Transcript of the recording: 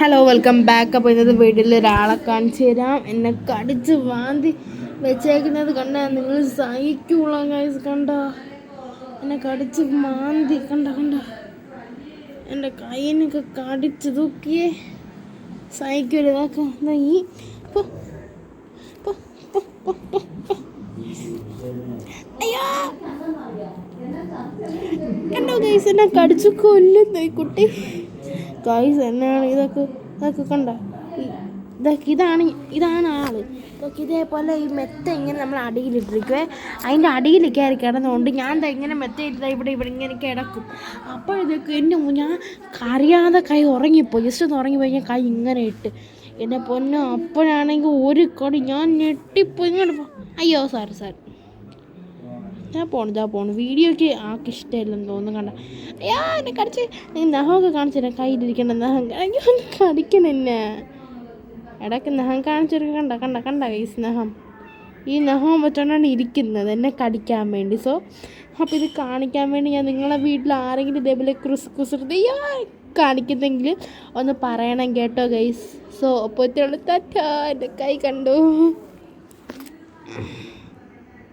Hello welcome back അപ്പോൾ ഇന്നത്തെ വീട്ടിൽ ഒരാളെ കാണിച്ചു തരാം. എന്നെ കടിച്ച് വാന്തി വെച്ചേക്കുന്നത് കണ്ട നിങ്ങൾ സഹിക്കുള്ള ഗൈസ് കണ്ട? എന്നെ കടിച്ച് മാന്തി കണ്ട കണ്ട? എന്റെ കയ്യിനൊക്കെ കടിച്ച് തൂക്കിയേ. സഹിക്കൂല ഇതാക്ക. ഈ. അയ്യോ! കണ്ടോ ഗൈസ് എന്നെ കടിച്ചു കൊല്ലുന്നു ഈ കുട്ടി. ഗൈസ് എന്നാണ് ഇതൊക്കെ? ഇതൊക്കെ കണ്ട? ഇതൊക്കെ ഇതാണ് ഇതാണ് ആൾ. ഇതൊക്കെ ഇതേപോലെ ഈ മെത്ത ഇങ്ങനെ നമ്മൾ അടിയിലിട്ടിരിക്കുവേ. അതിന്റെ അടിയിൽ കയറി കിടന്നുകൊണ്ട് ഞാൻ എന്താ ഇങ്ങനെ മെത്ത ഇട്ടാൽ ഇവിടെ ഇവിടെ ഇങ്ങനെ കിടക്കും. അപ്പോൾ ഇതൊക്കെ എന്റെ ഞാൻ അറിയാതെ കൈ ഉറങ്ങിപ്പോയി. ജസ്റ്റ് ഒന്ന് ഉറങ്ങിപ്പോയി ഞാൻ കൈ ഇങ്ങനെ ഇട്ട്. എന്റെ പൊന്നോ അപ്പോഴാണെങ്കിൽ ഒരു കടി ഞാൻ ഞെട്ടിപ്പോയി. ഇങ്ങോട്ട് അയ്യോ സാർ സാർ ഞാൻ പോണു ഇതാ പോണു. വീഡിയോക്ക് ആൾക്ക് ഇഷ്ടമില്ലെന്ന് തോന്നുന്നു കണ്ട? യാ എന്നെ കടിച്ച്. നഹമൊക്കെ കാണിച്ചു തരാം കയ്യിലിരിക്കണ്ട ഒന്ന് കടിക്കണം എന്നെ. ഇടയ്ക്ക് നഹം കാണിച്ചെടുക്ക കണ്ട? കണ്ട കണ്ട ഈ സ്നേഹം ഈ നഹം വെച്ചോണ്ടാണ് ഇരിക്കുന്നത് എന്നെ കടിക്കാൻ വേണ്ടി. സോ അപ്പോൾ ഇത് കാണിക്കാൻ വേണ്ടി ഞാൻ നിങ്ങളെ വീട്ടിൽ ആരെങ്കിലും ഇതേപോലെ ക്രിസ് കുസൃതിയാ കാണിക്കുന്നെങ്കിൽ ഒന്ന് പറയണം കേട്ടോ ഗൈസ് സോ അപ്പോഴത്തെ ഇത്രയുള്ള. തറ്റ എന്റെ കൈ കണ്ടു.